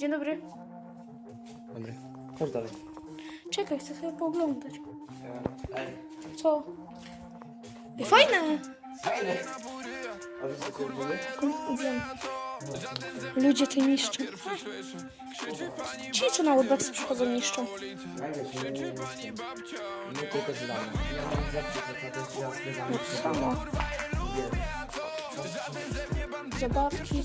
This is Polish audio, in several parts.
Dzień dobry. Dobry. Chodź dalej. Czekaj, chcę sobie pooglądać. Ej. Co? Ej, fajne! A wiesz co to były? Wiem. Ludzie to niszczą. Ci, co na Urbex przychodzą, niszczą. Ej, nie, tylko z nami. Ja mam zawsze to też ja zgadzam się. Samo. Zabawki.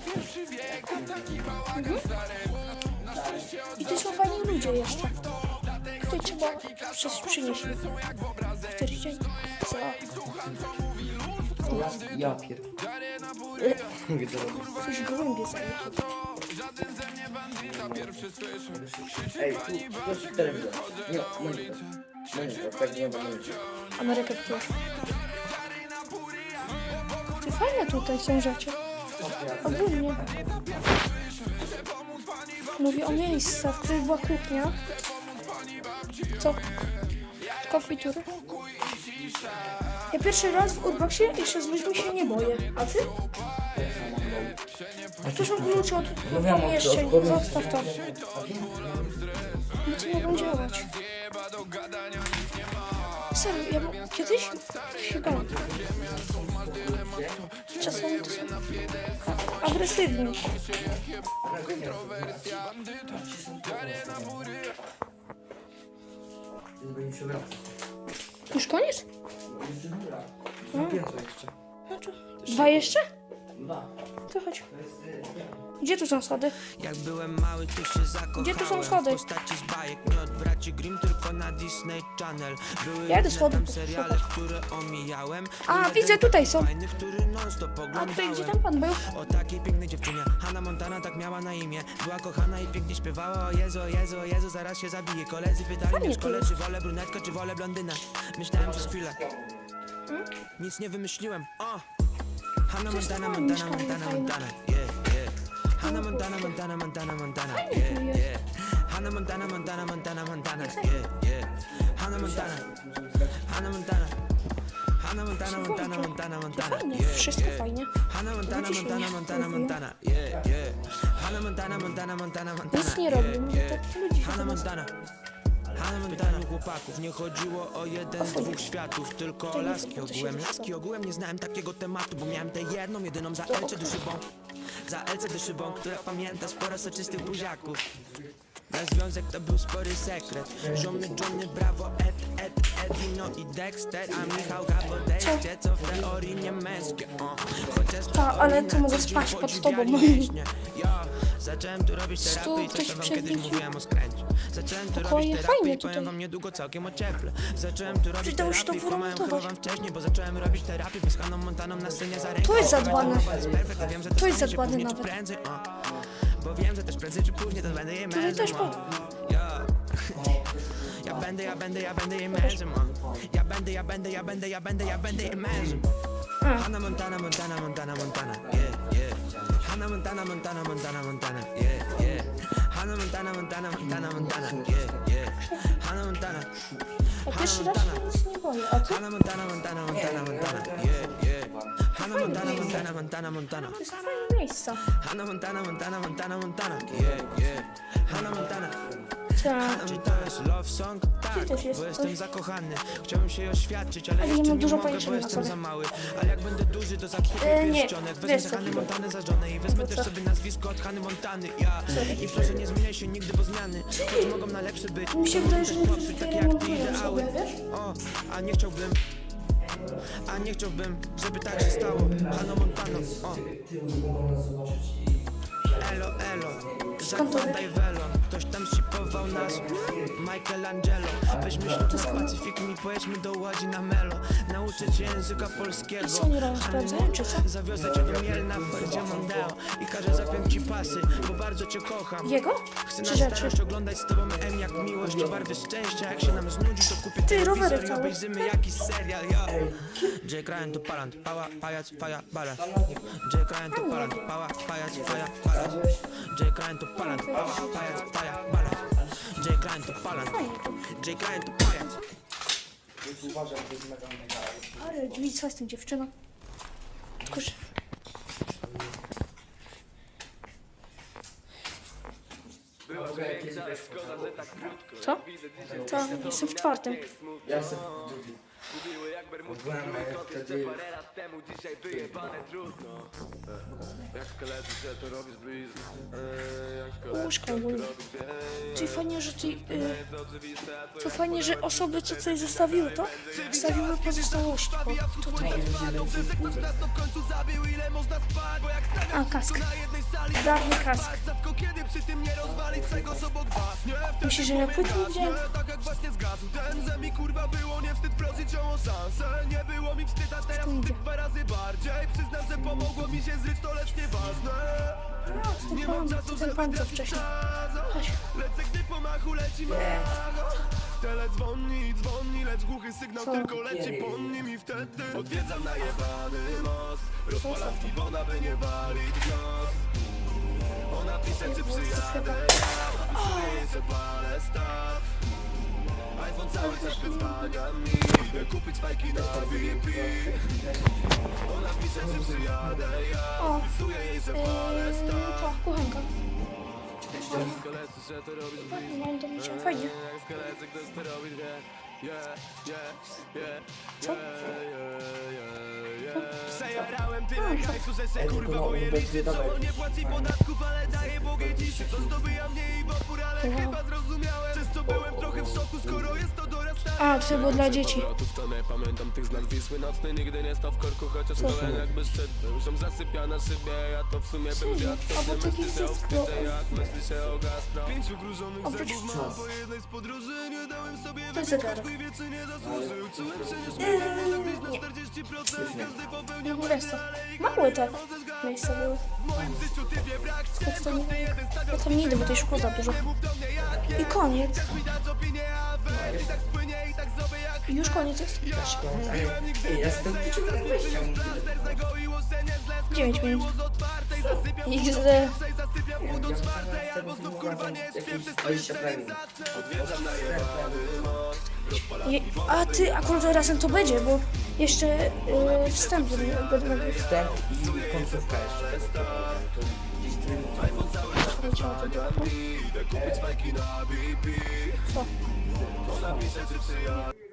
tutaj szkło. Słoiki. Mhm. I to są fajni ludzie jeszcze. Tutaj trzeba coś przynieść. Który dzień. Co? Ja, ja pier... Mówię to. Coś gołębie. Ej, tu, proszę telewizor. Nie, monitor. Monitor, tak nie ma monitor. Amerykę też. Ty fajne tutaj są rzeczy. Ogólnie. Mówię o miejscach, w których była kuchnia. Co? Konfitury? Ja pierwszy raz w Urbexie jeszcze z ludźmi się nie boję. A ty? Tu są klucze od No wiem, od- pomieszczeń. od pomieszczeń. Zostaw to. Nic nie mogą działać. Serio, ja bo kiedyś się wracać. Już koniec? No dwa jeszcze? Dwa. To chodź. Y, Gdzie tu są schody? Jak byłem mały, to się zakochałem Gdzie tu są schody? W postaci z bajek, nie od braci Grimm, tylko na Disney Channel Były Ja idę schodów tam seriale, które omijałem A, Jeden widzę, tutaj są. Fajny, który non stop A tutaj gdzie tam pan był? O takiej pięknej dziewczynie Hannah Montana tak miała na imię Była kochana i pięknie śpiewała O Jezu, o Jezu, o Jezu, zaraz się zabije Koledzy pytali Fajnie mnie w szkole. Czy wolę brunetkę, czy wolę blondynę Myślałem przez chwilę Hmm? Nic nie wymyśliłem, o Hannah Montana, Montana, Montana. Montana. Yeah, yeah. Hannah Montana, Montana, Montana, Montana. Yeah, yeah. Hannah Montana, Montana, Montana, Montana. Yeah, yeah. Hannah Montana. Hannah Montana. Hannah Montana, Montana, Montana, Montana. wszystko yeah. fajnie. Hannah Montana, Montana, Montana. Montana. Yeah, yeah. Hannah Montana, Montana, Montana, Montana Nic nie mówię, yeah. tak ludzi się Hannah tam- Montana Hannah Montana chłopaków. Nie chodziło o jeden z dwóch światów Tylko o laski ogółem. Laski ogółem nie znałem takiego tematu Bo miałem tę jedną, jedyną za Elce do szybą Za Elce do szybą, która pamięta sporo soczystych buziaków. Na związek to był spory sekret. Żony Johnny Bravo, Ed, Ed, Edino i Dexter A Michał odejście, co w teorii nie męskie o. Chociaż Ta, ale to mogę spać pod tobą. Ja zacząłem tu robić terapię i coś ktoś to wam kiedyś przewidział. mówiłem o skręcie Zacząłem tu robić terapię i powiem wam niedługo całkiem ocieple Zacząłem tu robić to terapię i kłamałem chyba wyremontować. wam wcześniej Bo zacząłem robić terapię z Haną Montaną na scenie za rękę To jest zadbane. To jest zadbane nawet. prędzej, o. Bo wiem, że też prędzej czy później to będę jej Tutaj mężem, też o. Ja. Ja będę, ja będę, ja będę jej mężem, o. Ja będę, ja będę, ja będę, ja będę, ja będę jej mężem. Hannah Montana, Montana, Montana, Montana, yeah. Hannah Montana, Montana, Montana, Montana, yeah, yeah. Hannah Montana, Montana, Montana, Montana, yeah, yeah. Hannah Montana, Hannah pierwszy raz się nic nie boję. A ty? Hannah Montana, Montana, Montana, Montana, yeah, yeah. Hannah Montana, Montana, Montana, Montana. To jest fajne miejsca. Hannah Montana, Montana, Montana, Montana, yeah, yeah. Hannah Montana. Tak. Czy to jest love song? Tak, też jest bo jestem zakochany Chciałbym się oświadczyć, ale Ale jeszcze nie dużo mogę, bo na jestem sobie. za mały Ale jak będę duży, to zakupię E, nie, pierścionek Wezmę wiesz co. Hany Montany za żonę I wezmę co? też sobie nazwisko od Hany Montany Ja I proszę nie zmieniaj się nigdy, bo zmiany Choć mogą na lepszy być Mi się wydaje, że popsuć, tutaj takie jak ty remontują ideały sobie, wiesz? O, a nie chciałbym a nie chciałbym, żeby tak się stało Hannah Montana, o elo, elo Zakładaj welon Ktoś tam shipował nas Michelangelo Weźmy ślub na Pacyfik i pojedźmy do Łodzi na melo Nauczę cię języka polskiego I co oni robią? Sprawdzają, czy co? Zawiozę cię do Mielna w Fordzie Mondeo I każę zapiąć ci pasy, bo bardzo cię kocham Jego? Chcę Czy na rzeczy? starość oglądać z tobą M jak miłość i barwy szczęścia Jak się nam znudzi to kupię Ty, rowery telewizor i całe. obejrzymy jakiś serial, yo J. Kryan to palant, pała, pajac, faja, bala J. Kryan to palant, pała, pajac, faja, bala J. Kryan to palant, pała, pajac, faja, bala J. Kryan to palant, J. Kryan to pajac Uważam, to jest mega mega. Ale drzwi, co z tym dziewczyną? Tylko, że... Mogę kiedyś też Co? Co? Jestem w czwartym. Ja jestem w drugim. Byłem e, wtedy... Łóżką boli. Czyli fajnie, że ty... Y, to fajnie, że osoby, co tutaj zostawiły to, zostawiły pozostałości. Bo tutaj... A, kask. Dawny kask. Myślisz, że ja płytę nie widziałem? Tu idzie. No, to ten pan, to ten pan co wcześniej. Chodź. Tele dzwoni, dzwoni, lecz głuchy sygnał Co? tylko leci po nim i wtedy Odwiedzam najebany most. Rozpalam piwona, by nie walić nos. Ona pisze, czy przyjadę ja Odpisuję jej, że palę staw iPhone cały czas wyzwania mi Idę kupić fajki na VIP Ona pisze, czy przyjadę ja O, Odpisuję jej, że palę yy, staw to, kuchenka. Że to Fajnie, mam to dzisiaj, fajnie. Jak Co? Przejarałem tyle A, hajsu, że Ej, kurwa będzie liczyć dawaj. Co nie płaci podatków, ale daje Bogie ciszy Co zdobyja mnie i wopór, ale chyba zrozumiałem Przez co byłem trochę w szoku, skoro jest to dorastanie A, to było dla dzieci. To pamiętam tych znak Wisły nocny Nigdy nie stał w korku, chociaż pełen jakby szczyt Był Ziom zasypia na szybie, ja to w sumie bym Synie, wiatr a bo Nie taki myśli, że wszystko. obstydzę, jak myśli się o gastro Pięciu grużonych zębów mam po jednej z podróży Nie dałem sobie To wypić, zegarek. choć mój wiecy nie zasłużył Czułem się nieśmieszny, gdzieś na 40% Każdy jest to. Małe te miejsca były. w moim życiu typie brak Choć to nie, ja tam nie idę, bo tej szkoda dużo. I koniec. Już koniec jest. Ej, ja jestem w drugim wejścia. 9 minut. XD. Je, a ty akurat razem to będzie, bo jeszcze yy, wstęp będę nagrywać. Wstęp i końcówka jeszcze. tego programu. To gdzieś tyle